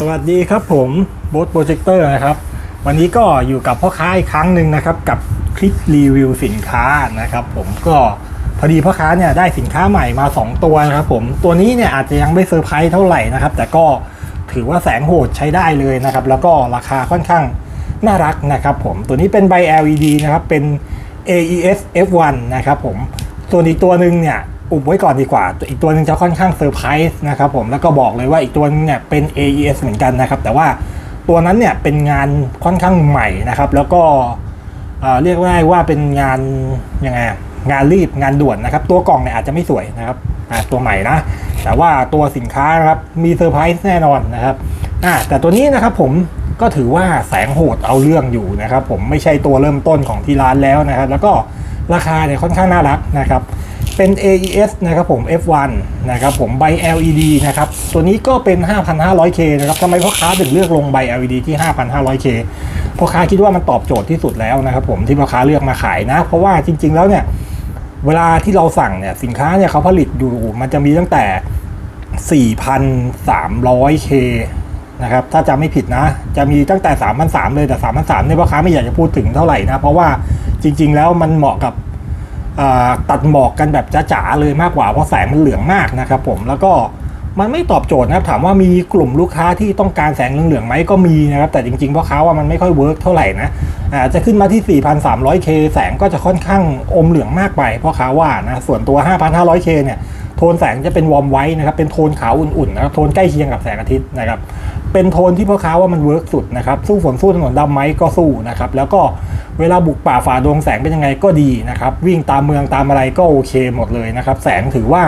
สวัสดีครับผมโบ๊ทโปรเจคเตอร์นะครับ วันนี้ก็อยู่กับพ่อค้าอีกครั้งหนึ่งนะครับ กับคลิปรีวิวสินค้านะครับ ผมก็พอดีพ่อค้าเนี่ยได้สินค้าใหม่มา 2 ตัวนะครับผมตัวนี้เนี่ยอาจจะยังไม่เซอร์ไพรส์เท่าไหร่นะครับ แต่ก็ถือว่าแสงโหดใช้ได้เลยนะครับ แล้วก็ราคาค่อนข้างน่ารักนะครับผมตัวนี้เป็นใบ LED นะครับเป็น AES F1 นะครับผมส่วนอีกตัวหนึ่งเนี่ย อุบไว้ก่อนดีกว่า อีกตัวหนึ่งจะค่อนข้างเซอร์ไพรส์นะครับผมแล้วก็บอกเลยว่าอีกตัวนึงเนี่ยเป็น AES เหมือนกันนะครับ แต่ว่าตัวนั้นเนี่ยเป็นงานค่อนข้างใหม่นะครับ แล้วก็เเรียกว่าว่าเป็นงานยังไงงานรีบงานด่วนนะครับ ตัวกล่องเนี่ยอาจจะไม่สวยนะครับตัวใหม่นะ แต่ว่าตัวสินค้านะครับมีเซอร์ไพรส์แน่นอนนะครับแต่ตัวนี้นะครับผมก็ถือว่าแสงโหดเอาเรื่องอยู่นะครับ ผมไม่ใช่ตัวเริ่มต้นของที่ร้านแล้วนะครับ แล้วก็ราคาเนี่ยค่อนข้างน่ารักนะครับ เป็น AES นะครับผม F1 นะครับผมใบ LED นะครับตัวนี้ก็เป็น 5,500K นะครับทำไมพ่อค้าถึงเลือกลงใบ LED ที่ 5,500K พ่อค้าคิดว่ามันตอบโจทย์ที่สุดแล้วนะครับผมที่พ่อค้าเลือกมาขายนะ เพราะว่าจริง ๆ แล้วเนี่ยเวลาที่เราสั่งเนี่ยสินค้าเนี่ยเขาผลิตอยู่มันจะมีตั้งแต่ 4,300K นะครับถ้าจำไม่ผิดนะ จะมีตั้งแต่ 3,300 เลยแต่ 3,300เนี่ยพ่อค้าไม่อยากจะพูดถึงเท่าไหร่นะ เพราะว่าจริง ๆ แล้วมันเหมาะกับ ตัดหมอกกันแบบจ๋าๆเลยมากกว่าเพราะแสงมันเหลืองมากนะครับผมแล้วก็มันไม่ตอบโจทย์นะครับถามว่ามีกลุ่มลูกค้าที่ต้องการแสงเหลืองๆไหมก็มีนะครับแต่จริงๆพ่อค้าว่ามันไม่ค่อยเวิร์กเท่าไหร่นะอาจจะขึ้นมาที่ 4,300K แสงก็จะค่อนข้างอมเหลืองมากไปพ่อค้าว่านะส่วนตัว 5,500K เนี่ยโทนแสงจะเป็นวอร์มไว้นะครับเป็นโทนขาวอุ่นๆนะครับโทนใกล้เคียงกับแสงอาทิตย์นะครับ เป็นโทนที่พ่อค้าว่ามันเวิร์กสุดนะครับสู้ฝนสู้ถนนดำไหมก็สู้นะครับแล้วก็เวลาบุกป่าฝ่าดงแสงเป็นยังไงก็ดีนะครับวิ่งตามเมืองตามอะไรก็โอเคหมดเลยนะครับแสงถือว่า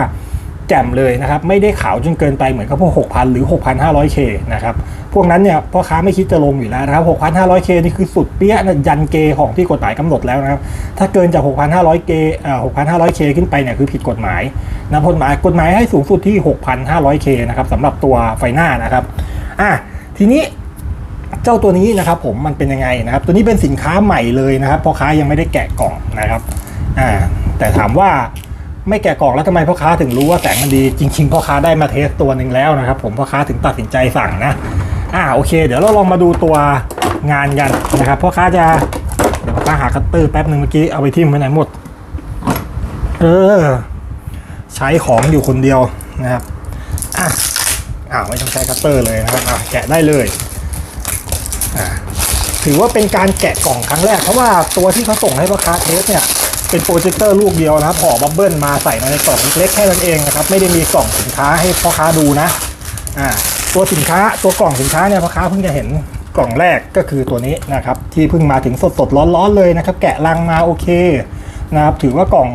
แจ่มเลยนะครับไม่ได้ขาวจนเกินไปเหมือนกับพวก 6,000 หรือ 6,500K นะครับพวกนั้นเนี่ยพ่อค้าไม่คิดจะลงอยู่แล้วนะครับ 6,500K นี่คือสุดเปี้ยนะยันเกของที่กฎหมายกำหนดแล้วนะครับถ้าเกินจาก 6,500K เอ่อ 6,500K ขึ้นไปเนี่ยคือผิดกฎหมายนะกฎหมายกฎหมายให้สูงสุดที่ 6,500K นะครับสำหรับตัวไฟหน้านะครับ อะทีนี้เจ้าตัวนี้นะครับผมมันเป็นยังไงนะครับ ตัวนี้เป็นสินค้าใหม่เลยนะครับพ่อค้ายังไม่ได้แกะกล่องนะครับอ่าแต่ถามว่าไม่แกะกล่องแล้วทำไมพ่อค้าถึงรู้ว่าแสงมันดีจริง ๆพ่อค้าได้มาเทสตัวหนึ่งแล้วนะครับ ผมพ่อค้าถึงตัดสินใจสั่งนะอ่าโอเค เดี๋ยวเราลองมาดูตัวงานกันนะครับพ่อค้าจะเดี๋ยวพ่อค้าหาคัตเตอร์แป๊บหนึ่งเมื่อกี้เอาไปทิ่มไว้ไหนหมดเออใช้ของอยู่คนเดียวนะครับอะ อ้าวไม่ต้องใช้คัตเตอร์เลยนะครับอะแกะได้เลยอ่าถือว่าเป็นการแกะกล่องครั้งแรกเพราะว่าตัวที่เขาส่งให้พ่อค้าเทสเนี่ยเป็นโปรเจคเตอร์ลูกเดียวนะครับห่อบับเบิลมาใส่มาในกล่องเล็กๆแค่นั้นเองนะครับไม่ได้มีกล่องสินค้าให้พ่อค้าดูนะอ่าตัวสินค้าตัวกล่องสินค้าเนี่ยพ่อค้าเพิ่งจะเห็นกล่องแรกก็คือตัวนี้นะครับที่เพิ่งมาถึงสดๆร้อนๆเลยนะครับ แกะลังมาโอเคนะครับถือว่ากล่อง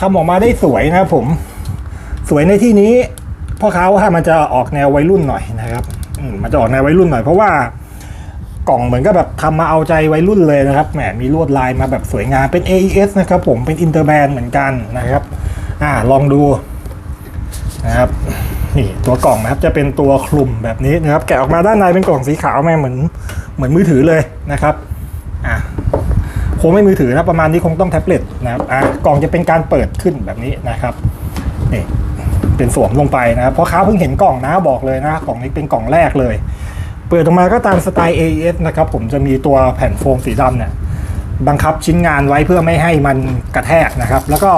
ทำออกมาได้สวยนะครับผม สวยในที่นี้ พ่อค้าว่ามันจะออกแนววัยรุ่นหน่อยนะครับมันจะออกแนววัยรุ่นหน่อยเพราะว่ากล่องเหมือนกับแบบทำมาเอาใจวัยรุ่นเลยนะครับแหมมีลวดลายมาแบบสวยงามเป็น AES นะครับผมเป็นอินเตอร์แบนเหมือนกันนะครับอ่าลองดูนะครับนี่ตัวกล่องนะครับจะเป็นตัวคลุมแบบนี้นะครับ แกะออกมาด้านในเป็นกล่องสีขาวแม่งเหมือนเหมือนมือถือเลยนะครับอ่าคงไม่มือถือนะประมาณนี้คงต้องแท็บเล็ตนะครับอ่ากล่องจะเป็นการเปิดขึ้นแบบนี้นะครับนี่ เป็นสวมลงไปนะครับเพราะค้าเพิ่งเห็นกล่องนะบอกเลยนะกล่องนี้เป็นกล่องแรกเลย เปิดออกมาก็ตามสไตล์ AES นะครับผมจะมีตัวแผ่นโฟมสีดำเนี่ยบังคับชิ้นงานไว้เพื่อไม่ให้มันกระแทกนะครับ แล้วก็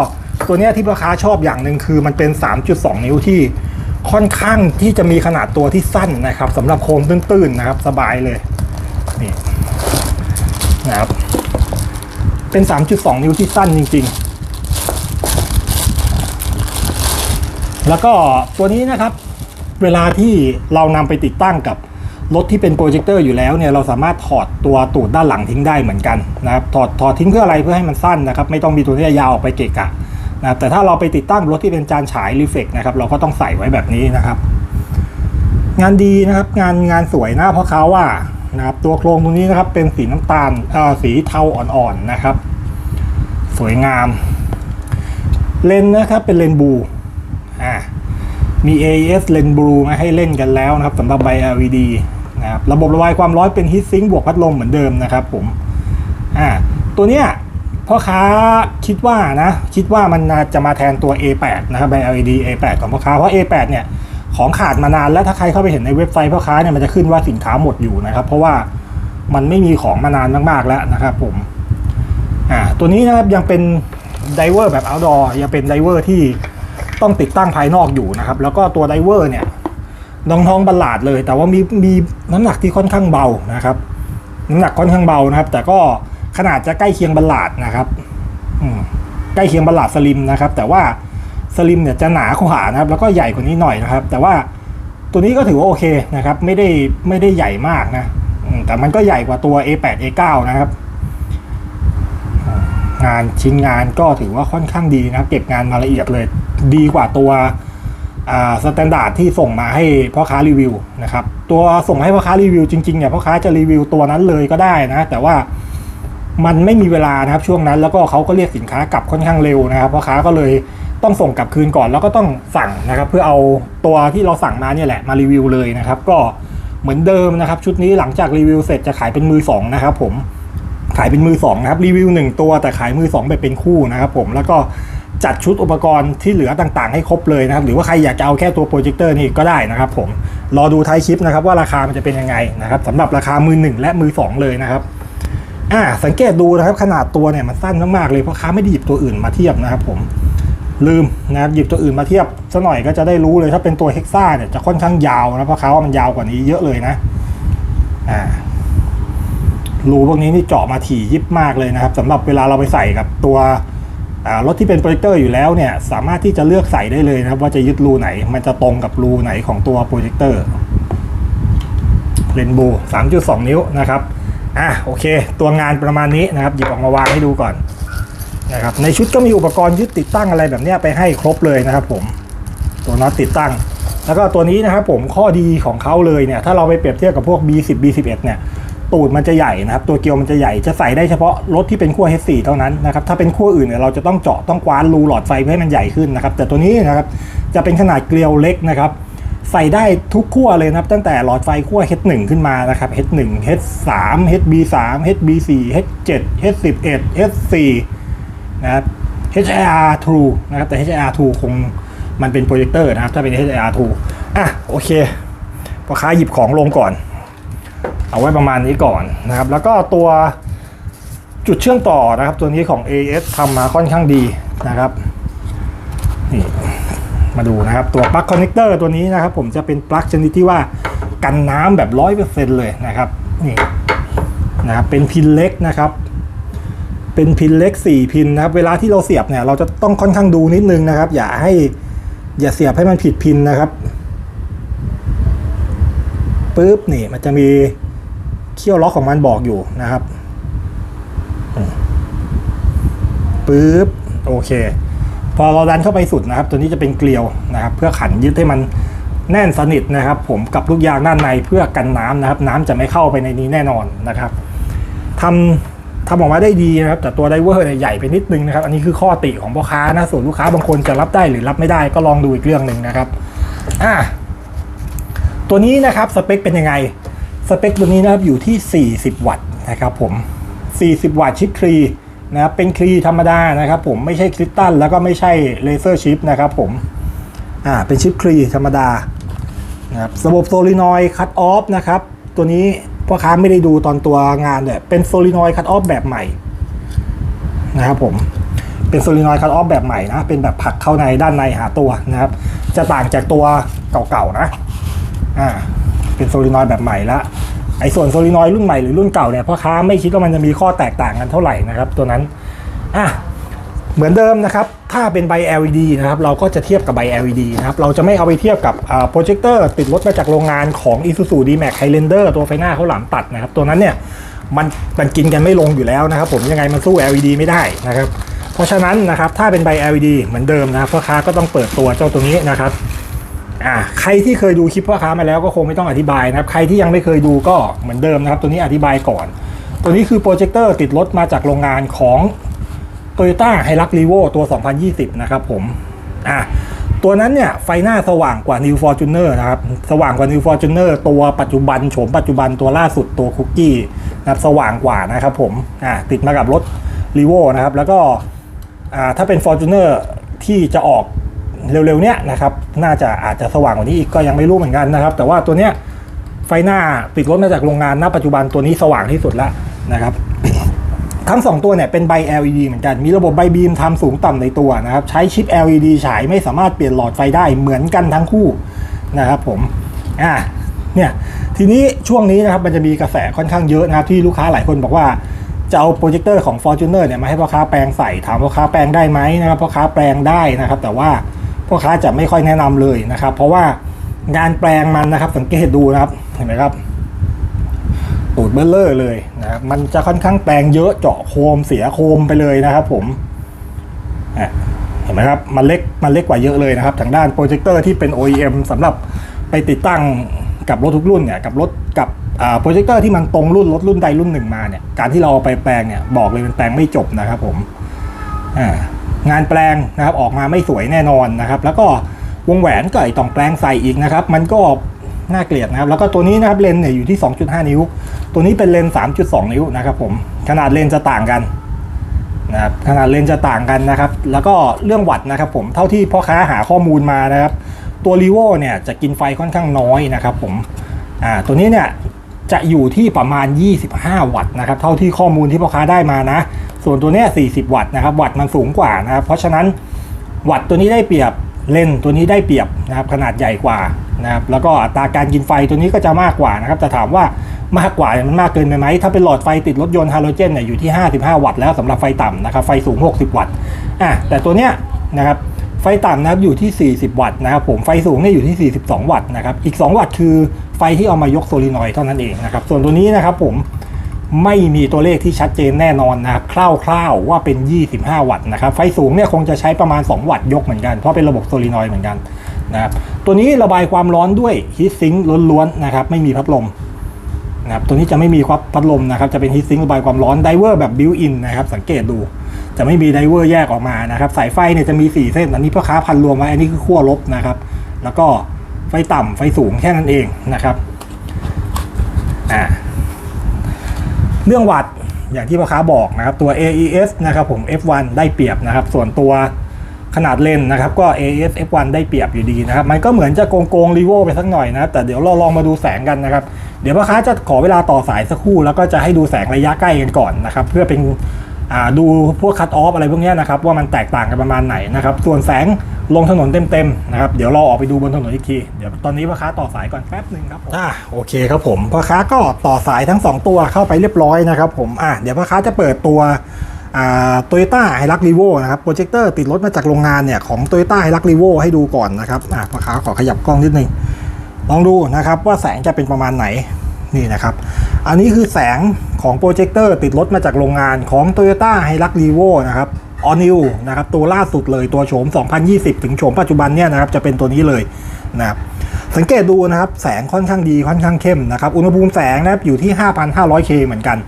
ตัวนี้ที่ลูกค้าชอบอย่างหนึ่งคือมันเป็น 3.2 นิ้วที่ค่อนข้างที่จะมีขนาดตัวที่สั้นนะครับสำหรับโคมตื้นๆนะครับ สบายเลยนี่นะครับเป็น 3.2 นิ้วที่สั้นจริง ๆ แล้วก็ตัวนี้นะครับ เวลาที่เรานำไปติดตั้งกับรถที่เป็นโปรเจคเตอร์อยู่แล้วเนี่ยเราสามารถถอดตัวตูดด้านหลังทิ้งได้เหมือนกันนะครับถอดถอดทิ้งเพื่ออะไรเพื่อให้มันสั้นนะครับ ไม่ต้องมีตัวที่ยาวออกไปเกะกะนะครับแต่ถ้าเราไปติดตั้งรถที่เป็นจานฉายรีเฟกนะครับเราก็ต้องใส่ไว้แบบนี้นะครับ งานดีนะครับงานงานสวยนะเพราะเขาว่านะครับตัวโครงตรงนี้นะครับเป็นสีน้ำตาลเอ่อสีเทาอ่อนๆนะครับ สวยงาม เลนนะครับเป็นเลนบลู อ่ามี AES Len Blue มาให้เล่นกันแล้วนะครับสำหรับใบ LED นะครับระบบระบายความร้อนเป็น Heat Sink บวกพัดลมเหมือนเดิมนะครับผมอ่าตัวเนี้ยพ่อค้าคิดว่านะคิดว่ามันจะมาแทนตัว A8 นะครับใบ LED A8 ของพ่อค้าเพราะ A8 เนี่ยของขาดมานานแล้วถ้าใครเข้าไปเห็นในเว็บไซต์พ่อค้าเนี่ยมันจะขึ้นว่าสินค้าหมดอยู่นะครับ เพราะว่ามันไม่มีของมานานมากๆแล้วนะครับผมอ่าตัวนี้นะครับยังเป็นไดเวอร์แบบ outdoor ยังเป็นไดเวอร์ที่ ต้องติดตั้งภายนอกอยู่นะครับ แล้วก็ตัวไดเวอร์เนี่ยน้องท้องบัลลาดเลย แต่ว่ามีมีน้ำหนักที่ค่อนข้างเบานะครับ น้ำหนักค่อนข้างเบานะครับ แต่ก็ขนาดจะใกล้เคียงบัลลาดนะครับอืใกล้เคียงบัลลาดสลิมนะครับ แต่ว่าสลิมเนี่ยจะหนากว่านะครับ แล้วก็ใหญ่กว่านี้หน่อยนะครับ แต่ว่าตัวนี้ก็ถือว่าโอเคนะครับ ไม่ได้ไม่ได้ใหญ่มากนะแต่มันก็ใหญ่กว่าตัว A8 A9 นะครับ งานชิ้นงานก็ถือว่าค่อนข้างดีนะครับ เก็บงานมาละเอียดเลย ดีกว่าตัวสแตนดาร์ดที่ส่งมาให้พ่อค้ารีวิวนะครับตัวส่งให้พ่อค้ารีวิวจริงๆเนี่ยพ่อค้าจะรีวิวตัวนั้นเลยก็ได้นะแต่ว่ามันไม่มีเวลานะครับช่วงนั้นแล้วก็เขาก็เรียกสินค้ากลับค่อนข้างเร็วนะครับพ่อค้าก็เลยต้องส่งกลับคืนก่อนแล้วก็ต้องสั่งนะครับ เพื่อเอาตัวที่เราสั่งมาเนี่ยแหละมารีวิวเลยนะครับ ก็เหมือนเดิมนะครับ ชุดนี้หลังจากรีวิวเสร็จจะขายเป็นมือสองนะครับผมขายเป็นมือสองนะครับรีวิวหนึ่งตัวแต่ขายมือสองแบบเป็นคู่นะครับผมแล้วก็ จัดชุดอุปกรณ์ที่เหลือต่างๆ ให้ครบเลยนะครับ หรือว่าใครอยากจะเอาแค่ตัวโปรเจคเตอร์นี่ก็ได้นะครับผมรอดูท้ายคลิปนะครับว่าราคามันจะเป็นยังไงนะครับสำหรับราคามือหนึ่งและมือสองเลยนะครับอ่าสังเกตดูนะครับขนาดตัวเนี่ยมันสั้นมากๆเลยเพราะค้าไม่ได้หยิบตัวอื่นมาเทียบนะครับผมลืมนะครับหยิบตัวอื่นมาเทียบซะหน่อยก็จะได้รู้เลยถ้าเป็นตัวเฮกซ่าเนี่ยจะค่อนข้างยาวนะเพราะเขาว่ามันยาวกว่านี้เยอะเลยนะอ่ารูพวกนี้นี่เจาะมาถี่ยิบมากเลยนะครับสำหรับเวลาเราไปใส่กับตัว รถที่เป็นโปรเจคเตอร์อยู่แล้วเนี่ยสามารถที่จะเลือกใส่ได้เลยนะครับ ว่าจะยึดรูไหน มันจะตรงกับรูไหนของตัวโปรเจคเตอร์เรนโบว์3.2 นิ้วนะครับอะโอเค ตัวงานประมาณนี้นะครับหยิบออกมาวางให้ดูก่อนนะครับในชุดก็มีอุปกรณ์ยึดติดตั้งอะไรแบบนี้ไปให้ครบเลยนะครับผมตัวน็อตติดตั้ง แล้วก็ตัวนี้นะครับผมข้อดีของเขาเลยเนี่ยถ้าเราไปเปรียบเทียบกับพวก B10 B11 เนี่ย ตูดมันจะใหญ่นะครับ ตัวเกลียวมันจะใหญ่จะใส่ได้เฉพาะรถที่เป็นขั้ว H4 เท่านั้นนะครับถ้าเป็นขั้วอื่นเนี่ยเราจะต้องเจาะต้องกว้านรูหลอดไฟเพื่อให้มันใหญ่ขึ้นนะครับ แต่ตัวนี้นะครับจะเป็นขนาดเกลียวเล็กนะครับใส่ได้ทุกขั้วเลยนะครับ ตั้งแต่หลอดไฟขั้ว H1 ขึ้นมานะครับ H1 H3 HB3 HB4 H7 H11 H4 นะครับ HR2 นะครับแต่ HR2 คงมันเป็นโปรเจคเตอร์นะครับ ถ้าเป็น HR2 อะโอเคพ่อค้าหยิบของลงก่อน เอาไว้ประมาณนี้ก่อนนะครับ แล้วก็ตัวจุดเชื่อมต่อนะครับ ตัวนี้ของ AS ทำมาค่อนข้างดีนะครับนี่มาดูนะครับ ตัวปลั๊กคอนเนคเตอร์ตัวนี้นะครับ ผมจะเป็นปลั๊กชนิดที่ว่ากันน้ำแบบร้อยเปอร์เซ็นเลยนะครับนี่นะครับเป็นพินเล็กนะครับ เป็นพินเล็ก 4 พินนะครับ เวลาที่เราเสียบเนี่ย เราจะต้องค่อนข้างดูนิดนึงนะครับ อย่าให้อย่าเสียบให้มันผิดพินนะครับปุ๊บนี่มันจะมี เขี้ยวล็อกของมันบอกอยู่นะครับปุ๊บโอเค พอเราดันเข้าไปสุดนะครับ ตัวนี้จะเป็นเกลียวนะครับ เพื่อขันยึดให้มันแน่นสนิทนะครับ ผมกับลูกยางด้านในเพื่อกันน้ำนะครับ น้ำจะไม่เข้าไปในนี้แน่นอนนะครับทำทำออกมาได้ดีนะครับ แต่ตัวไดเวอร์เนี่ยใหญ่ไปนิดนึงนะครับ อันนี้คือข้อติของพ่อค้านะส่วนลูกค้าบางคนจะรับได้หรือรับไม่ได้ก็ลองดูอีกเรื่องหนึ่งนะครับอ่าตัวนี้นะครับสเปคเป็นยังไง สเปคตัวนี้นะครับอยู่ที่ 40 วัตต์นะครับผม 40 วัตต์ชิปครีนะครับเป็นครีธรรมดานะครับผมไม่ใช่คริสตัลแล้วก็ไม่ใช่เลเซอร์ชิปนะครับผมอ่าเป็นชิปครีธรรมดานะครับระบบโซลินอยคัตออฟนะครับตัวนี้พ่อค้าไม่ได้ดูตอนตัวงานเนี่ยเป็นโซลินอยคัตออฟแบบใหม่นะครับผมเป็นโซลินอยคัตออฟแบบใหม่นะเป็นแบบผลักเข้าในด้านในหาตัวนะครับ จะต่างจากตัวเก่าๆนะอ่า เป็นโซลินอยแบบใหม่ละไอ้ส่วนโซลินอยด์รุ่นใหม่หรือรุ่นเก่าเนี่ยพ่อค้าไม่คิดว่ามันจะมีข้อแตกต่างกันเท่าไหร่นะครับ ตัวนั้นอะเหมือนเดิมนะครับ ถ้าเป็นใบ LED นะครับ เราก็จะเทียบกับใบ LED นะครับ เราจะไม่เอาไปเทียบกับโปรเจคเตอร์ติดรถมาจากโรงงานของ Isuzu D-Max Highlander ตัวไฟหน้าเขาหลามตัดนะครับ ตัวนั้นเนี่ยมันมันกินกันไม่ลงอยู่แล้วนะครับ ผมยังไงมันสู้ LED ไม่ได้นะครับ เพราะฉะนั้นนะครับถ้าเป็นใบ LED เหมือนเดิมนะครับพ่อค้าก็ต้องเปิดตัวเจ้าตัวนี้นะครับ อ่าใครที่เคยดูคลิปพ่อค้ามาแล้วก็คงไม่ต้องอธิบายนะครับ ใครที่ยังไม่เคยดูก็เหมือนเดิมนะครับ ตัวนี้อธิบายก่อน ตัวนี้คือโปรเจคเตอร์ติดรถมาจากโรงงานของ Toyota h i l u x r e v o ตัว 2020 นะครับผมอ่าตัวนั้นเนี่ยไฟหน้าสว่างกว่า New Fortuner นะครับ สว่างกว่า New Fortuner ตัวปัจจุบันโฉมปัจจุบันตัวล่าสุดตัวคุกกี้นะครับสว่างกว่านะครับผมอ่าติดมากับรถ r e v o นะครับ แล้วก็อ่าถ้าเป็น Fortuner ที่จะออก เร็วๆเนี้ยนะครับน่าจะอาจจะสว่างกว่านี้อีกก็ยังไม่รู้เหมือนกันนะครับ แต่ว่าตัวเนี้ยไฟหน้าติดรถมาจากโรงงานณปัจจุบันตัวนี้สว่างที่สุดแล้วนะครับ ทั้ง 2 ตัวเนี่ยเป็นใบ LED เหมือนกัน มีระบบใบบีมทำสูงต่ำในตัวนะครับ ใช้ชิป LED ฉายไม่สามารถเปลี่ยนหลอดไฟได้เหมือนกันทั้งคู่นะครับผมอ่าเนี่ยทีนี้ช่วงนี้นะครับมันจะมีกระแสค่อนข้างเยอะนะครับที่ลูกค้าหลายคนบอกว่าจะเอาโปรเจคเตอร์ของ Fortuner เนี่ยมาให้พ่อค้าแปลงใส่ถามพ่อค้าแปลงได้ไหมนะครับพ่อค้าแปลงได้นะครับ แต่ว่า พ่อค้าจะไม่ค่อยแนะนำเลยนะครับ เพราะว่างานแปลงมันนะครับ สังเกตดูนะครับเห็นไหมครับตูดเบลเลอร์เลยนะครับมันจะค่อนข้างแปลงเยอะเจาะโคมเสียโคมไปเลยนะครับ ผมเห็นไหมครับมันเล็กมันเล็กกว่าเยอะเลยนะครับทางด้านโปรเจคเตอร์ที่เป็น OEM สำหรับไปติดตั้งกับรถทุกรุ่นเนี่ยกับรถกับโปรเจคเตอร์ที่มันตรงรุ่นรถรุ่นใดรุ่นหนึ่งมาเนี่ยการที่เราเอาไปแปลงเนี่ยบอกเลยมันแปลงไม่จบนะครับผมอ่า งานแปลงนะครับออกมาไม่สวยแน่นอนนะครับแล้วก็วงแหวนก็ไอต้องแปลงใส่อีกนะครับมันก็น่าเกลียดนะครับแล้วก็ตัวนี้นะครับเลนส์เนี่ยอยู่ที่ 2.5 นิ้ว ตัวนี้เป็นเลนส์3.2 นิ้วนะครับผมขนาดเลนส์จะต่างกันนะครับขนาดเลนส์จะต่างกันนะครับ แล้วก็เรื่องวัตต์นะครับผมเท่าที่พ่อค้าหาข้อมูลมานะครับ ตัวรีโวเนี่ยจะกินไฟค่อนข้างน้อยนะครับผมอ่าตัวนี้เนี่ยจะอยู่ที่ประมาณ 25 วัตต์นะครับ เท่าที่ข้อมูลที่พ่อค้าได้มานะ ส่วนตัวเนี้ย40 วัตต์นะครับ วัตต์มันสูงกว่านะครับ เพราะฉะนั้นวัตต์ตัวนี้ได้เปรียบเลนตัวนี้ได้เปรียบนะครับ ขนาดใหญ่กว่านะครับ แล้วก็อัตราการกินไฟตัวนี้ก็จะมากกว่านะครับ แต่ถามว่ามากกว่ามันมากเกินไปไหม ถ้าเป็นหลอดไฟติดรถยนต์ฮาโลเจนเนี่ยอยู่ที่ 55 วัตต์แล้วสำหรับไฟต่ำนะครับ ไฟสูง 60 วัตต์ อะ แต่ตัวเนี้ยนะครับ ไฟต่ำนะครับอยู่ที่ 40 วัตต์นะครับ ผม ไฟสูงเนี่ยอยู่ที่ 42 วัตต์นะครับ อีก 2 วัตต์คือไฟที่เอามายกโซลินอยด์เท่านั้นเองนะครับ ส่วนตัวนี้นะครับผม ไม่มีตัวเลขที่ชัดเจนแน่นอนนะครับคร่าวๆว่าเป็น 25 วัตต์นะครับไฟสูงเนี่ยคงจะใช้ประมาณ 2 วัตต์ยกเหมือนกัน เพราะเป็นระบบโซลินอยด์เหมือนกันนะครับตัวนี้ระบายความร้อนด้วยฮีทซิงค์ล้วนๆนะครับไม่มีพัดลมนะครับตัวนี้จะไม่มีครับพัดลมนะครับจะเป็นฮีทซิงค์ระบายความร้อนไดเวอร์แบบบิวอินนะครับสังเกตดู จะไม่มีไดเวอร์แยกออกมานะครับสายไฟเนี่ยจะมี 4 เส้น อันนี้พ่อค้าพันรวมไว้อันนี้คือขั้วลบนะครับแล้วก็ไฟต่ำไฟสูงแค่นั้นเองนะครับอ่า เรื่องวัตต์อย่างที่พ่อค้าบอกนะครับตัว AES นะครับผม F1 ได้เปรียบนะครับ ส่วนตัวขนาดเลนนะครับก็ AES F1 ได้เปรียบอยู่ดีนะครับ มันก็เหมือนจะโกงโกงรีโวไปสักหน่อยนะแต่เดี๋ยวเราลองมาดูแสงกันนะครับ เดี๋ยวพ่อค้าจะขอเวลาต่อสายสักครู่ แล้วก็จะให้ดูแสงระยะใกล้กันก่อนนะครับ เพื่อเป็น ดูพวกคัตออฟอะไรพวกนี้นะครับว่ามันแตกต่างกันประมาณไหนนะครับส่วนแสงลงถนนเต็มๆนะครับเดี๋ยวเราออกไปดูบนถนนอีกที เดี๋ยวตอนนี้พ่อค้าต่อสายก่อนแป๊บหนึ่งครับผมอ่าโอเคครับผมพ่อค้าก็ต่อสายทั้ง 2 ตัวเข้าไปเรียบร้อยนะครับผมอะเดี๋ยวพ่อค้าจะเปิดตัวอ่าโตโยต้าไฮรักรีโวนะครับโปรเจคเตอร์ติดรถมาจากโรงงานเนี่ยของโตโยต้าไฮรักรีโวให้ดูก่อนนะครับอะพ่อค้าขอขยับกล้องนิดนึงลองดูนะครับว่าแสงจะเป็นประมาณไหน นี่นะครับ อันนี้คือแสงของโปรเจคเตอร์ติดรถมาจากโรงงานของ Toyota h i l u x r e v o นะครับ All New นะครับตัวล่าสุดเลยตัวโฉม 2020 ถึงโฉมปัจจุบันเนี่ยนะครับจะเป็นตัวนี้เลยนะครับสังเกตดูนะครับแสงค่อนข้างดีค่อนข้างเข้มนะครับอุณหภูมิแสงนะครับอยู่ที่ 5,500K เหมือนกัน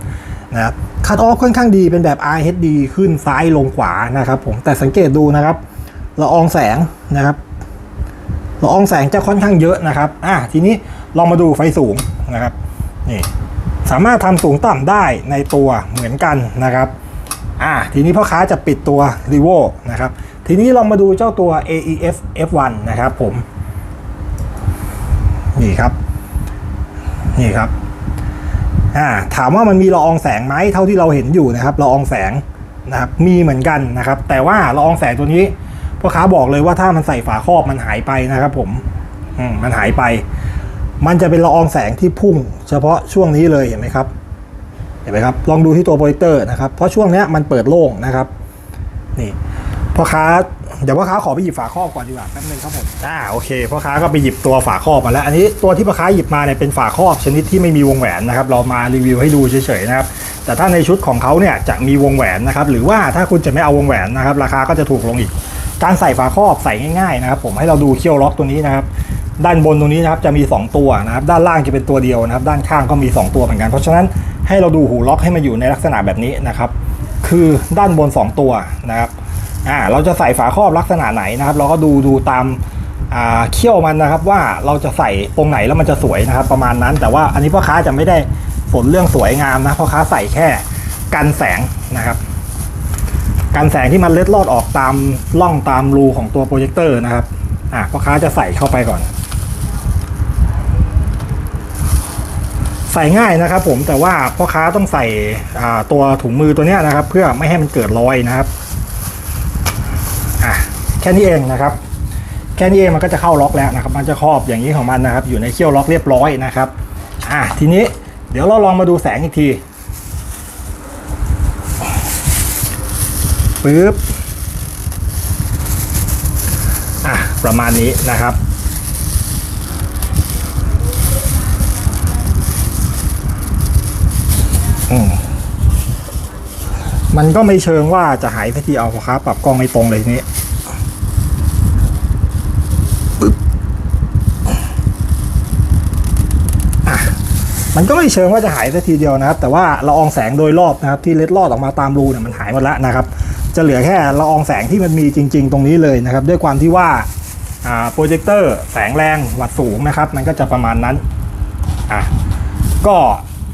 นะครับคัตออฟค่อนข้างดีเป็นแบบ RHD ขึ้นซ้ายลงขวานะครับผมแต่สังเกตดูนะครับละอองแสงนะครับละอองแสงจะค่อนข้างเยอะนะครับอะทีนี้ลองมาดูไฟสูงนะครับ นี่สามารถทำสูงต่ำได้ในตัวเหมือนกันนะครับอะทีนี้พ่อค้าจะปิดตัว r e v o นะครับ ทีนี้ลองมาดูเจ้าตัว AES F1 นะครับผมนี่ครับนี่ครับอ่าถามว่ามันมีละอองแสงไหมเท่าที่เราเห็นอยู่นะครับละอองแสงนะครับมีเหมือนกันนะครับ แต่ว่าละอองแสงตัวนี้พ่อค้าบอกเลยว่าถ้ามันใส่ฝาครอบมันหายไปนะครับ ผมอืมมันหายไป มันจะเป็นละอองแสงที่พุ่ง เฉพาะช่วงนี้เลยเห็นไหมครับ เห็นไหมครับ ลองดูที่ตัวโปรเจคเตอร์นะครับ เพราะช่วงนี้มันเปิดโล่งนะครับ นี่พ่อค้าเดี๋ยวพ่อค้าขอไปหยิบฝาครอบก่อนดีกว่าแป๊บนึงครับผมอ่าโอเคพ่อค้าก็ไปหยิบตัวฝาครอบมาแล้ว อันนี้ตัวที่พ่อค้าหยิบมาเนี่ยเป็นฝาครอบชนิดที่ไม่มีวงแหวนนะครับ เรามารีวิวให้ดูเฉยๆนะครับ แต่ถ้าในชุดของเขาเนี่ยจะมีวงแหวนนะครับ หรือว่าถ้าคุณจะไม่เอาวงแหวนนะครับ ราคาก็จะถูกลงอีก การใส่ฝาครอบใส่ง่ายๆนะครับ ผมให้เราดูเคี่ยวล็อกตัวนี้นะครับ ด้านบนตรงนี้นะครับจะมี 2 ตัวนะครับ ด้านล่างจะเป็นตัวเดียวนะครับ ด้านข้างก็มี 2 ตัวเหมือนกัน เพราะฉะนั้นให้เราดูหูล็อกให้มันอยู่ในลักษณะแบบนี้นะครับ คือด้านบน 2 ตัวนะครับอ่าเราจะใส่ฝาครอบลักษณะไหนนะครับ เราก็ดูดูตามอ่าเขี้ยวมันนะครับว่าเราจะใส่ตรงไหนแล้วมันจะสวยนะครับ ประมาณนั้นแต่ว่าอันนี้พ่อค้าจะไม่ได้สนเรื่องสวยงามนะพ่อค้าใส่แค่กันแสงนะครับ การแสงที่มันเล็ดลอดออกตามร่องตามรูของตัวโปรเจคเตอร์นะครับอะพ่อค้าจะใส่เข้าไปก่อน ใส่ง่ายนะครับ ผมแต่ว่าพ่อค้าต้องใส่อ่าตัวถุงมือตัวนี้นะครับ เพื่อไม่ให้มันเกิดรอยนะครับอะแค่นี้เองนะครับแค่นี้เองมันก็จะเข้าล็อกแล้วนะครับ มันจะครอบอย่างนี้ของมันนะครับ อยู่ในเขี้ยวล็อกเรียบร้อยนะครับ อะทีนี้เดี๋ยวเราลองมาดูแสงอีกที ปึ๊บอะประมาณนี้นะครับอืมมันก็ไม่เชิงว่าจะหายสักทีเอาพอค้าปรับกล้องไม่ตรงเลยทีนี้ปึ๊บอะมันก็ไม่เชิงว่าจะหายสักทีเดียวนะครับ แต่ว่าละอองแสงโดยรอบนะครับ ที่เล็ดลอดออกมาตามรูเนี่ยมันหายหมดแล้วนะครับ จะเหลือแค่ละอองแสงที่มันมีจริง ๆ ตรงนี้เลยนะครับ ด้วยความที่ว่าโปรเจคเตอร์แสงแรงวัดสูงนะครับ มันก็จะประมาณนั้นอะก็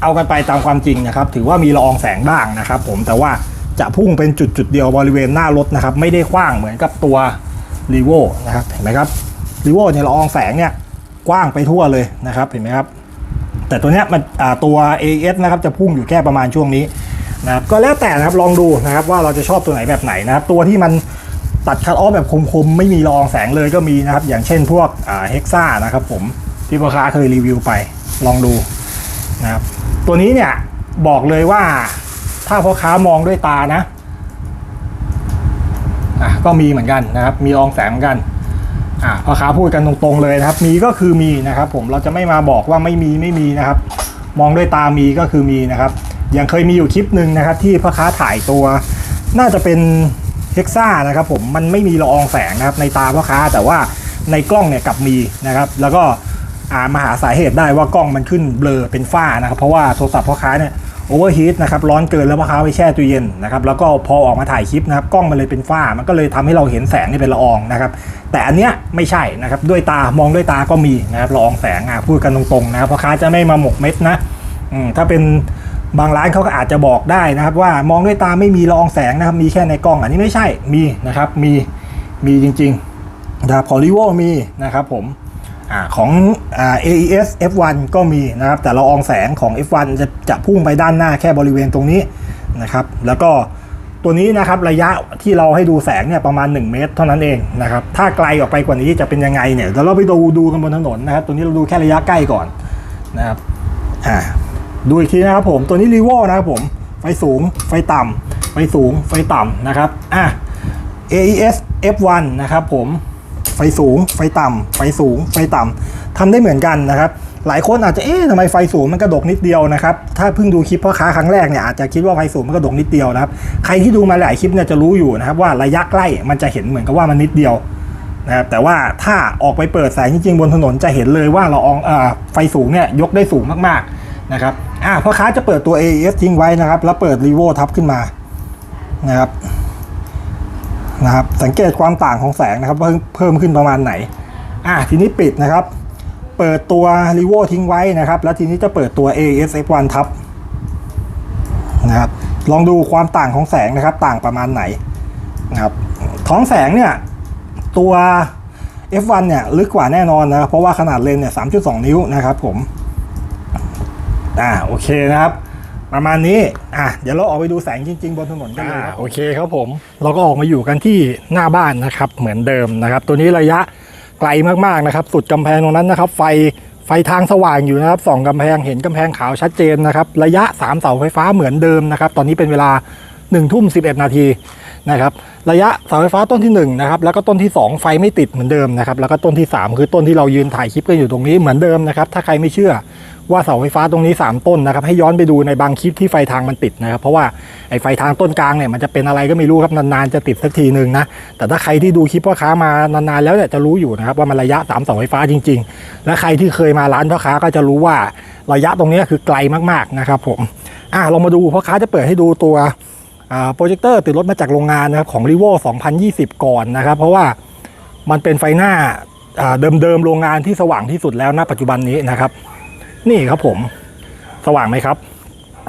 เอากันไปตามความจริงนะครับ ถือว่ามีละอองแสงบ้างนะครับ ผมแต่ว่าจะพุ่งเป็นจุดจุดๆเดียวบริเวณหน้ารถนะครับ ไม่ได้กว้างเหมือนกับตัวรีโวนะครับเห็นไหมครับรีโวเนี่ยละอองแสงเนี่ยกว้างไปทั่วเลยนะครับเห็นไหมครับแต่ตัวเนี้ยมันตัว AS นะครับจะพุ่งอยู่แค่ประมาณช่วงนี้ นะครับก็แล้วแต่นะครับลองดูนะครับว่าเราจะชอบตัวไหนแบบไหนนะครับตัวที่มันตัดคัดออฟแบบคมๆ ไม่มีลองแสงเลยก็มีนะครับ อย่างเช่นพวกเฮกซ่านะครับผมที่พ่อค้าเคยรีวิวไปลองดูนะครับตัวนี้เนี่ยบอกเลยว่าถ้าพ่อค้ามองด้วยตานะอะก็มีเหมือนกันนะครับ มีรองแสงเหมือนกันอะพ่อค้าพูดกันตรงๆเลยนะครับ มีก็คือมีนะครับ ผมเราจะไม่มาบอกว่าไม่มีไม่มีนะครับ มองด้วยตามีก็คือมีนะครับ อย่างเคยมีอยู่คลิปหนึ่งนะครับ ที่พ่อค้าถ่ายตัว น่าจะเป็นเฮกซ่านะครับผมมันไม่มีละอองแสงนะครับในตาพ่อค้า แต่ว่าในกล้องเนี่ยกลับมีนะครับ แล้วก็อ่ามาหาสาเหตุได้ว่ากล้องมันขึ้นเบลอเป็นฝ้านะครับ เพราะว่าโทรศัพท์พ่อค้าเนี่ยโอเวอร์ฮีทนะครับร้อนเกินแล้วพ่อค้าไปแช่ตู้เย็นนะครับแล้วก็พอออกมาถ่ายคลิปนะครับกล้องมันเลยเป็นฝ้ามันก็เลยทำให้เราเห็นแสงนี่เป็นละอองนะครับแต่อันเนี้ยไม่ใช่นะครับด้วยตามองด้วยตาก็มีนะครับละอองแสงอะพูดกันตรงๆนะครับพ่อค้าจะไม่มาหมกเม็ดนะอืมถ้าเป็น บางร้านเขาก็อาจจะบอกได้นะครับ ว่ามองด้วยตาไม่มีลองแสงนะครับ มีแค่ในกล้องอันนี้ไม่ใช่มีนะครับ มีมีจริงๆนะครับพอลิโวมีนะครับผมอของอ AES F1 ก็มีนะครับ แต่ละอองแสงของ F1 จะจะพุ่งไปด้านหน้าแค่บริเวณตรงนี้นะครับ แล้วก็ตัวนี้นะครับระยะที่เราให้ดูแสงเนี่ยประมาณ 1 เมตร เท่านั้นเองนะครับ ถ้าไกลออกไปกว่านี้จะเป็นยังไงเนี่ยเดี๋ยวเราไปดูดูกันบนถนนนะครับ ตัวนี้เราดูแค่ระยะใกล้ก่อนนะครับ อ่า ดูอีกทีนะครับผมตัวนี้รีโวนะครับผมไฟสูงไฟต่ำไฟสูงไฟต่ำนะครับอะ AES F1 นะครับผมไฟสูงไฟต่ำไฟสูงไฟต่ำทำได้เหมือนกันนะครับหลายคนอาจจะเอ๊ะทำไมไฟสูงมันกระดกนิดเดียวนะครับ ถ้าเพิ่งดูคลิปพ่อค้าครั้งแรกเนี่ยอาจจะคิดว่าไฟสูงมันกระดกนิดเดียวนะครับ ใครที่ดูมาหลายคลิปเนี่ยจะรู้อยู่นะครับว่าระยะใกล้มันจะเห็นเหมือนกับว่ามันนิดเดียวนะครับแต่ว่าถ้าออกไปเปิดแสงจริงๆบนถนนจะเห็นเลยว่าละอองเอ่อไฟสูงเนี่ยยกได้สูงมากๆนะครับ อ่าพ่อค้าจะเปิดตัว AES ทิ้งไว้นะครับ แล้วเปิด r ีโวทับขึ้นมานะครับนะครับ สังเกตความต่างของแสงนะครับว่าเพิ่มขึ้นประมาณไหน อะทีนี้ปิดนะครับ เปิดตัว r ีโวทิ้งไว้นะครับ แล้วทีนี้จะเปิดตัว AES F1 ทับนะครับลองดูความต่างของแสงนะครับ ต่างประมาณไหนนะครับท้องแสงเนี่ยตัว F1 เนี่ยลึกกว่าแน่นอนนะครับเพราะว่าขนาดเลนเนี่ย 3.2 นิ้วนะครับผม อ่าโอเคนะครับ ประมาณนี้อะเดี๋ยวเราออกไปดูแสงจริง ๆ บนถนนกันเลยโอเคครับผม เราก็ออกมาอยู่กันที่หน้าบ้านนะครับ เหมือนเดิมนะครับ ตัวนี้ระยะไกลมากๆนะครับ สุดกำแพงตรงนั้นนะครับ ไฟไฟทางสว่างอยู่นะครับส่องกำแพงเห็นกำแพงขาวชัดเจนนะครับ ระยะ 3 เสาไฟฟ้าเหมือนเดิมนะครับ ตอนนี้เป็นเวลา1ทุ่ม11 นาทีนะครับระยะเสาไฟฟ้าต้นที่1นะครับแล้วก็ต้นที่ 2 ไฟไม่ติดเหมือนเดิมนะครับแล้วก็ต้นที่ 3 คือต้นที่เรายืนถ่ายคลิปกันอยู่ตรงนี้เหมือนเดิมนะครับถ้าใครไม่เชื่อ ว่าเสาไฟฟ้าตรงนี้ 3 ต้นนะครับ ให้ย้อนไปดูในบางคลิปที่ไฟทางมันติดนะครับ เพราะว่าไอ้ไฟทางต้นกลางเนี่ยมันจะเป็นอะไรก็ไม่รู้ครับนานๆจะติดสักทีหนึ่งนะ แต่ถ้าใครที่ดูคลิปพ่อค้ามานานๆแล้วเนี่ยจะรู้อยู่นะครับว่ามันระยะ3เสาไฟฟ้าจริง ๆ และใครที่เคยมาร้านพ่อค้าก็จะรู้ว่าระยะตรงนี้คือไกลมากๆนะครับผมอะเรามาดูพ่อค้าจะเปิดให้ดูตัวโปรเจคเตอร์ติดรถมาจากโรงงานนะครับของ r ีโว2020 ก่อนนะครับ เพราะว่ามันเป็นไฟหน้าอ่าเดิมๆโรงงานที่สว่างที่สุดแล้วณปัจจุบันนี้นะครับ นี่ครับผมสว่างไหมครับ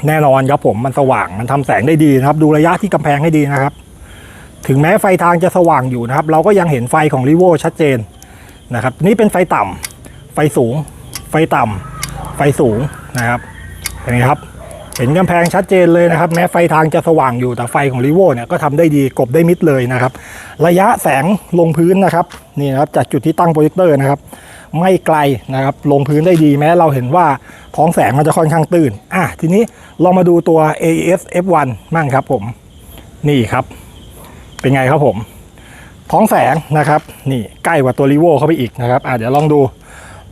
แน่นอนครับผมมันสว่างมันทำแสงได้ดีนะครับ ดูระยะที่กำแพงให้ดีนะครับ ถึงแม้ไฟทางจะสว่างอยู่นะครับ เราก็ยังเห็นไฟของรีโวชัดเจนนะครับ นี่เป็นไฟต่ำไฟสูง ไฟต่ำไฟสูงนะครับเห็นไหมครับ เห็นกำแพงชัดเจนเลยนะครับ แม้ไฟทางจะสว่างอยู่แต่ไฟของรีโวเนี่ยก็ทำได้ดีกบได้มิดเลยนะครับ ระยะแสงลงพื้นนะครับนี่นะครับจากจุดที่ตั้งโปรเจคเตอร์นะครับ ไม่ไกลนะครับลงพื้นได้ดีแม้เราเห็นว่าท้องแสงมันจะค่อนข้างตื้นอะทีนี้ลองมาดูตัว AES F1 มั่งครับผม นี่ครับ เป็นไงครับผม ท้องแสงนะครับนี่ใกล้กว่าตัวรีโวเข้าไปอีกนะครับอะเดี๋ยวลองดู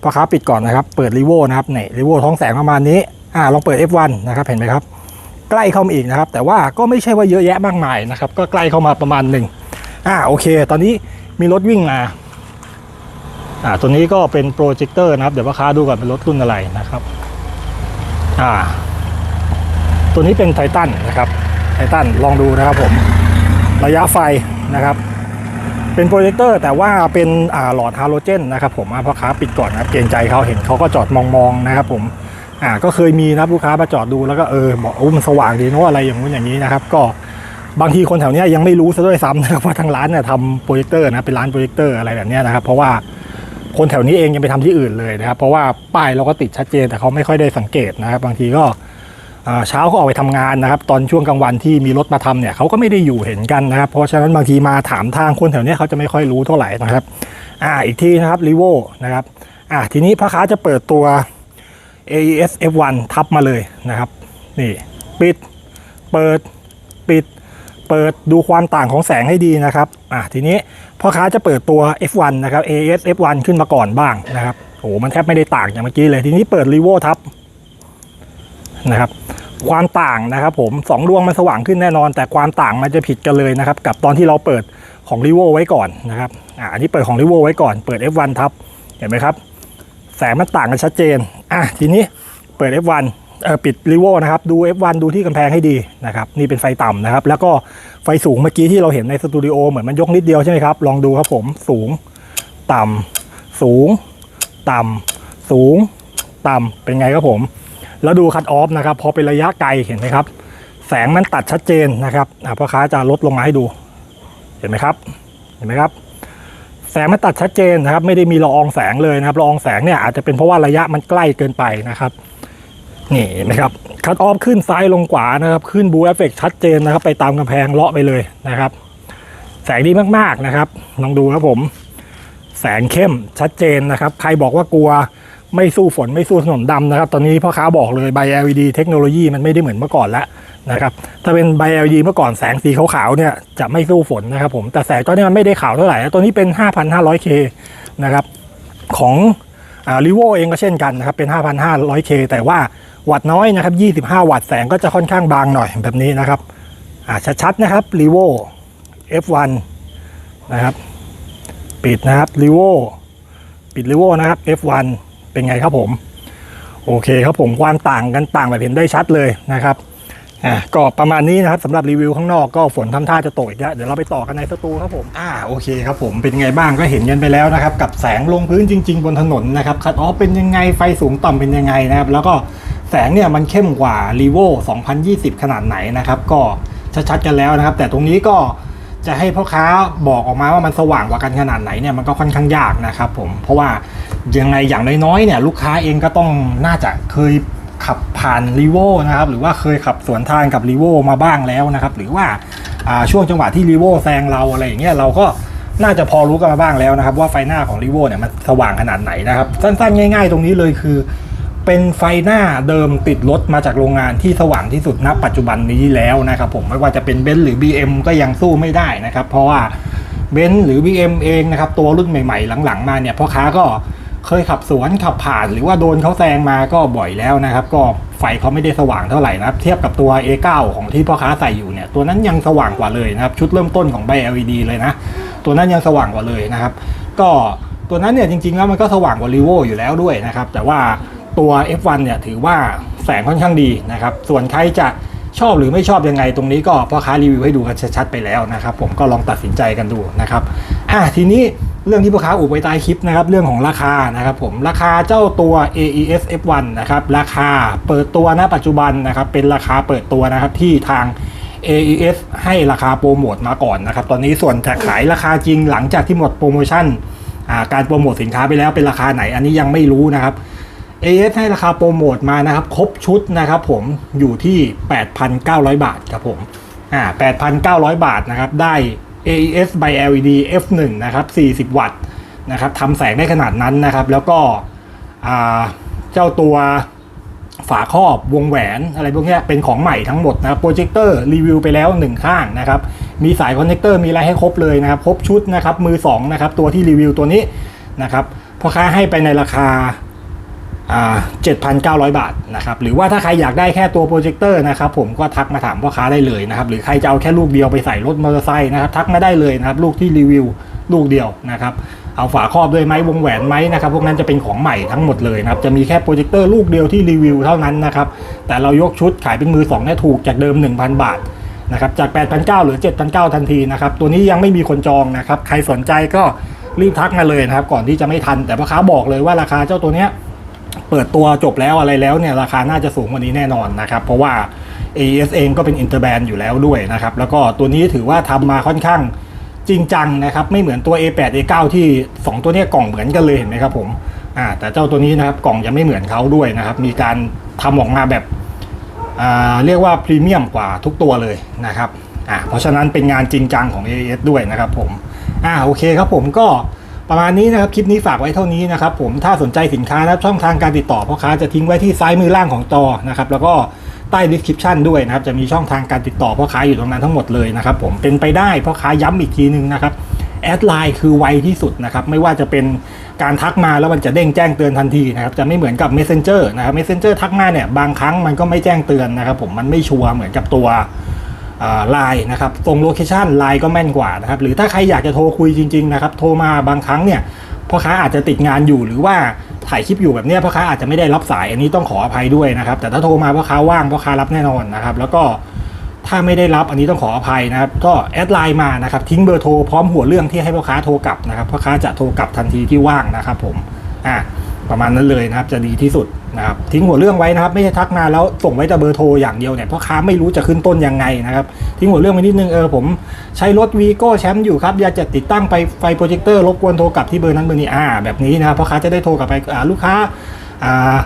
พอค้าปิดก่อนนะครับ เปิดรีโวนะครับนี่รีโวท้องแสงประมาณนี้อะลองเปิด F1 นะครับเห็นไหมครับ ใกล้เข้ามาอีกนะครับ แต่ว่าก็ไม่ใช่ว่าเยอะแยะมากมายนะครับ ก็ใกล้เข้ามาประมาณหนึ่งอ่าโอเค ตอนนี้มีรถวิ่งมา อ่าตัวนี้ก็เป็นโปรเจคเตอร์นะครับ เดี๋ยวพ่อค้าดูก่อนเป็นรถรุ่นอะไรนะครับอ่าตัวนี้เป็นไททันนะครับไททันลองดูนะครับผมระยะไฟนะครับ เป็นโปรเจคเตอร์แต่ว่าเป็นอ่าหลอดฮาโลเจนนะครับผมอะพ่อค้าปิดก่อนนะเกรงใจเขาเห็นเขาก็จอดมองๆนะครับผมอ่าก็เคยมีนะลูกค้ามาจอดดูแล้วก็เออบอกโอ้มันสว่างดีเนอะอะไรอย่างนู้นอย่างนี้นะครับ ก็บางทีคนแถวนี้ยยังไม่รู้ซะด้วยซ้ำนะครับว่าทางร้านเนี่ยทำโปรเจคเตอร์นะเป็นร้านโปรเจคเตอร์อะไรแบบเนี้ยนะครับ เพราะว่า คนแถวนี้เองยังไปทำที่อื่นเลยนะครับ เพราะว่าป้ายเราก็ติดชัดเจนแต่เขาไม่ค่อยได้สังเกตนะครับ บางทีก็เช้าเขาออกไปทำงานนะครับ ตอนช่วงกลางวันที่มีรถมาทำเนี่ยเขาก็ไม่ได้อยู่เห็นกันนะครับ เพราะฉะนั้นบางทีมาถามทางคนแถวนี้เขาจะไม่ค่อยรู้เท่าไหร่นะครับอ่าอีกที่นะครับรีโวนะครับอ่าทีนี้พ่อค้าจะเปิดตัว AES F1 ทับมาเลยนะครับนี่ปิดเปิดปิด เปิดดูความต่างของแสงให้ดีนะครับอะทีนี้พ่อค้าจะเปิดตัว F1 นะครับ AS F1 ขึ้นมาก่อนบ้างนะครับโอ้มันแทบไม่ได้ต่างอย่างเมื่อกี้เลย ทีนี้เปิด r e v o ทับนะครับความต่างนะครับผมสองดวงมันสว่างขึ้นแน่นอน แต่ความต่างมันจะผิดกันเลยนะครับ กับตอนที่เราเปิดของ r e v o ไว้ก่อนนะครับอ่าอันนี้เปิดของ r e v o ไว้ก่อนเปิด F1 ทับเห็นไหมครับ แสงมันต่างกันชัดเจนอะทีนี้เปิด F1 ปิดรีโวนะครับดู F1 ดูที่กำแพงให้ดีนะครับนี่เป็นไฟต่ำนะครับ แล้วก็ไฟสูงเมื่อกี้ที่เราเห็นในสตูดิโอเหมือนมันยกนิดเดียวใช่ไหมครับ ลองดูครับผมสูง ต่ำสูง ต่ำสูง ต่ำเป็นไงครับผม แล้วดูคัตออฟนะครับ พอเป็นระยะไกลเห็นไหมครับ แสงมันตัดชัดเจนนะครับพ่อค้าจะลดลงมาให้ดู เห็นไหมครับ เห็นไหมครับแสงมันตัดชัดเจนนะครับ ไม่ได้มีละอองแสงเลยนะครับละอองแสงเนี่ยอาจจะเป็นเพราะว่าระยะมันใกล้เกินไปนะครับ นี่นไหมครับคัดออฟขึ้นซ้ายลงขวานะครับ ขึ้นบูเอฟเฟกชัดเจนนะครับ ไปตามกำแพงเลาะไปเลยนะครับ แสงดีมากๆนะครับลองดูครับผม แสงเข้มชัดเจนนะครับ ใครบอกว่ากลัวไม่สู้ฝนไม่สู้ถนนดำนะครับ ตอนนี้พ่อค้าบอกเลยใบ LED เทคโนโลยีมันไม่ได้เหมือนเมื่อก่อนแล้วนะครับ ถ้าเป็นใบ LED เมื่อก่อนแสงสีขาวๆเนี่ยจะไม่สู้ฝนนะครับผมแต่แสงตอนนี้มันไม่ได้ขาวเท่าไหร่ตัวนี้เป็น 5,500K นะครับของ รีโวเองก็เช่นกันนะครับเป็น 5,500K แต่ว่าวัตต์น้อยนะครับ 25 วัตต์แสงก็จะค่อนข้างบางหน่อยแบบนี้นะครับชัดๆนะครับรีโว F1 นะครับ ปิดนะครับรีโวปิดรีโวนะครับ F1 เป็นไงครับผม โอเคครับผมความต่างกันต่างแบบเห็นได้ชัดเลยนะครับ อ่าก็ประมาณนี้นะครับสำหรับรีวิวข้างนอกก็ฝนทำท่าจะตกอีกแล้วเดี๋ยวเราไปต่อกันในสตูครับผมอ่าโอเคครับผมเป็นไงบ้างก็เห็นกันไปแล้วนะครับ กับแสงลงพื้นจริง ๆ บนถนนนะครับคัดออฟเป็นยังไงไฟสูงต่ำเป็นยังไงนะครับแล้วก็แสงเนี่ยมันเข้มกว่า r e v o 2020 ขนาดไหนนะครับก็ชัดๆกันแล้วนะครับ แต่ตรงนี้ก็จะให้พ่อค้าบอกออกมาว่ามันสว่างกว่ากันขนาดไหนเนี่ยมันก็ค่อนข้างยากนะครับผมเพราะว่ายังไงอย่างน้อยๆเนี่ยลูกค้าเองก็ต้องน่าจะเคย ขับผ่านรีโวนะครับหรือว่าเคยขับสวนทางกับรีโวมาบ้างแล้วนะครับหรือว่าช่วงจังหวะที่รีโวแซงเราอะไรอย่างเงี้ยเราก็น่าจะพอรู้กันมาบ้างแล้วนะครับ ว่าไฟหน้าของรีโวเนี่ยมันสว่างขนาดไหนนะครับ สั้นๆ ง่าย ๆ ตรงนี้เลยคือ เป็นไฟหน้าเดิมติดรถมาจากโรงงานที่สว่างที่สุดณปัจจุบันนี้แล้วนะครับผมไม่ว่าจะเป็นเบนซ์หรือ BM ก็ยังสู้ไม่ได้นะครับ เพราะว่าเบนซ์หรือ BM เองนะครับตัวรุ่นใหม่ ๆ หลังๆ มาเนี่ยพ่อค้าก็ เคยขับสวนขับผ่านหรือว่าโดนเขาแซงมาก็บ่อยแล้วนะครับ ก็ไฟเขาไม่ได้สว่างเท่าไหร่นะครับ เทียบกับตัว A9 ของที่พ่อค้าใส่อยู่เนี่ย ตัวนั้นยังสว่างกว่าเลยนะครับ ชุดเริ่มต้นของใบ LED เลยนะ ตัวนั้นยังสว่างกว่าเลยนะครับ ก็ตัวนั้นเนี่ยจริงๆแล้วมันก็สว่างกว่า r e v o อยู่แล้วด้วยนะครับ แต่ว่าตัว F1 เนี่ยถือว่าแสงค่อนข้างดีนะครับ ส่วนใครจะ ชอบหรือไม่ชอบยังไงตรงนี้ก็พ่อค้ารีวิวให้ดูกันชัดๆไปแล้วนะครับ ผมก็ลองตัดสินใจกันดูนะครับอะทีนี้เรื่องที่พ่อค้าอุบไว้ใต้คลิปนะครับ เรื่องของราคานะครับผมราคาเจ้าตัว AES F1 นะครับราคาเปิดตัวณปัจจุบันนะครับเป็นราคาเปิดตัวนะครับที่ทาง AES ให้ราคาโปรโมทมาก่อนนะครับ ตอนนี้ส่วนจะขายราคาจริงหลังจากที่หมดโปรโมชั่นการโปรโมทสินค้าไปแล้วเป็นราคาไหนอันนี้ยังไม่รู้นะครับ AS ให้ราคาโปรโมทมานะครับ ครบชุดนะครับผมอยู่ที่ 8,900 บาทครับผมอ่า8,900 บาทนะครับได้ AES by LED F1 นะครับ 40 วัตต์นะครับทำแสงได้ขนาดนั้นนะครับ แล้วก็อ่าเจ้าตัวฝาครอบวงแหวนอะไรพวกนี้เป็นของใหม่ทั้งหมดนะครับโปรเจคเตอร์รีวิวไปแล้ว 1 ข้างนะครับ มีสายคอนเนคเตอร์มีอะไรให้ครบเลยนะครับ ครบชุดนะครับ มือ 2 นะครับ ตัวที่รีวิวตัวนี้นะครับพ่อค้าให้ไปในราคา 7,900 บาทนะครับหรือว่าถ้าใครอยากได้แค่ตัวโปรเจคเตอร์นะครับผมก็ทักมาถามพ่อค้าได้เลยนะครับหรือใครจะเอาแค่ลูกเดียวไปใส่รถมอเตอร์ไซค์นะครับทักมาได้เลยนะครับลูกที่รีวิวลูกเดียวนะครับเอาฝาครอบด้วยไหมวงแหวนไหมนะครับพวกนั้นจะเป็นของใหม่ทั้งหมดเลยนะครับจะมีแค่โปรเจคเตอร์ลูกเดียวที่รีวิวเท่านั้นนะครับแต่เรายกชุดขายเป็นมือ2เนี่ยถูกจากเดิม 1,000 บาทนะครับจาก 8,900เหรือ 7,900 ทันทีนะครับตัวนี้ยังไม่มีคนจองนะครับใครสนใจก็รีบทักมาเลยนะครับก่อนที่จะไม่ทันแต่พ่อค้าบอกเลยว่าราคาเจ้าตัวเนี้ย เปิดตัวจบแล้วอะไรแล้วเนี่ยราคาน่าจะสูงกว่านี้แน่นอนนะครับ เพราะว่า AES เองก็เป็นอินเตอร์แบนอยู่แล้วด้วยนะครับ แล้วก็ตัวนี้ถือว่าทำมาค่อนข้างจริงจังนะครับ ไม่เหมือนตัว A8 A9 ที่ 2 ตัวนี้กล่องเหมือนกันเลยเห็นไหมครับผมอ่าแต่เจ้าตัวนี้นะครับกล่องจะไม่เหมือนเขาด้วยนะครับ มีการทำออกมาแบบอ่าเรียกว่าพรีเมียมกว่าทุกตัวเลยนะครับอ่าเพราะฉะนั้นเป็นงานจริงจังของ AES ด้วยนะครับผมอ่าโอเคครับผมก็ ประมาณนี้นะครับคลิปนี้ฝากไว้เท่านี้นะครับผมถ้าสนใจสินค้านะช่องทางการติดต่อพ่อค้าจะทิ้งไว้ที่ซ้ายมือล่างของจอนะครับแล้วก็ใต้ description ด้วยนะครับจะมีช่องทางการติดต่อพ่อค้าอยู่ตรงนั้นทั้งหมดเลยนะครับผมเป็นไปได้พ่อค้าย้ำอีกทีนึงนะครับแอดไลน์คือไวที่สุดนะครับไม่ว่าจะเป็นการทักมาแล้วมันจะเด้งแจ้งเตือนทันทีนะครับจะไม่เหมือนกับ Messenger นะครับ Messenger ทักมาเนี่ยบางครั้งมันก็ไม่แจ้งเตือนนะครับผมมันไม่ชัวร์เหมือนกับตัว ไลน์นะครับตรงโลเคชันไลน์ก็แม่นกว่านะครับหรือถ้าใครอยากจะโทรคุยจริงๆนะครับโทรมาบางครั้งเนี่ยพ่อค้าอาจจะติดงานอยู่หรือว่าถ่ายคลิปอยู่แบบเนี้ยพ่อค้าอาจจะไม่ได้รับสายอันนี้ต้องขออภัยด้วยนะครับ แต่ถ้าโทรมาพ่อค้าว่างพ่อค้ารับแน่นอนนะครับ แล้วก็ถ้าไม่ได้รับอันนี้ต้องขออภัยนะครับ ก็แอดไลน์มานะครับทิ้งเบอร์โทรพร้อมหัวเรื่องที่ให้พ่อค้าโทรกลับนะครับพ่อค้าจะโทรกลับทันทีที่ว่างนะครับผมอะ ประมาณนั้นเลยนะครับจะดีที่สุดนะครับทิ้งหัวเรื่องไว้นะครับ ไม่ใช่ทักมาแล้วส่งไว้แต่เบอร์โทรอย่างเดียวเนี่ยพ่อค้าไม่รู้จะขึ้นต้นยังไงนะครับทิ้งหัวเรื่องไว้นิดนึงเออผมใช้รถวีโก้แชมป์อยู่ครับอยากจะติดตั้งไปไฟโปรเจคเตอร์รบกวนโทรกลับที่เบอร์นั้นเบอร์นี้อ่าแบบนี้นะครับพ่อค้าจะได้โทรกลับไปลูกค้าอ่า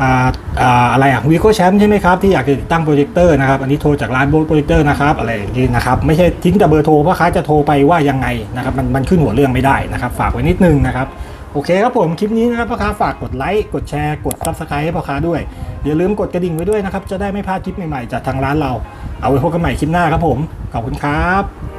อ่าอ่าอะไรอะวีโก้แชมป์ใช่ไหมครับที่อยากจะติดตั้งโปรเจคเตอร์นะครับอันนี้โทรจากร้านโปรเจคเตอร์นะครับอะไรอย่างนี้นะครับไม่ใช่ทิ้งแต่เบอร์โทรพ่อค้าจะโทรไปว่ายังไงนะครับมันมันขึ้นหัวเรื่องไม่ได้นะครับ ฝากไว้นิดนึงนะครับ โอเคครับผมคลิปนี้นะครับพ่อค้าฝากกดไลค์กดแชร์กด subscribe ให้พ่อค้าด้วยอย่าลืมกดกระดิ่งไว้ด้วยนะครับจะได้ไม่พลาดคลิปใหม่ๆจากทางร้านเรา เอาไว้พบกันใหม่คลิปหน้าครับผมขอบคุณครับ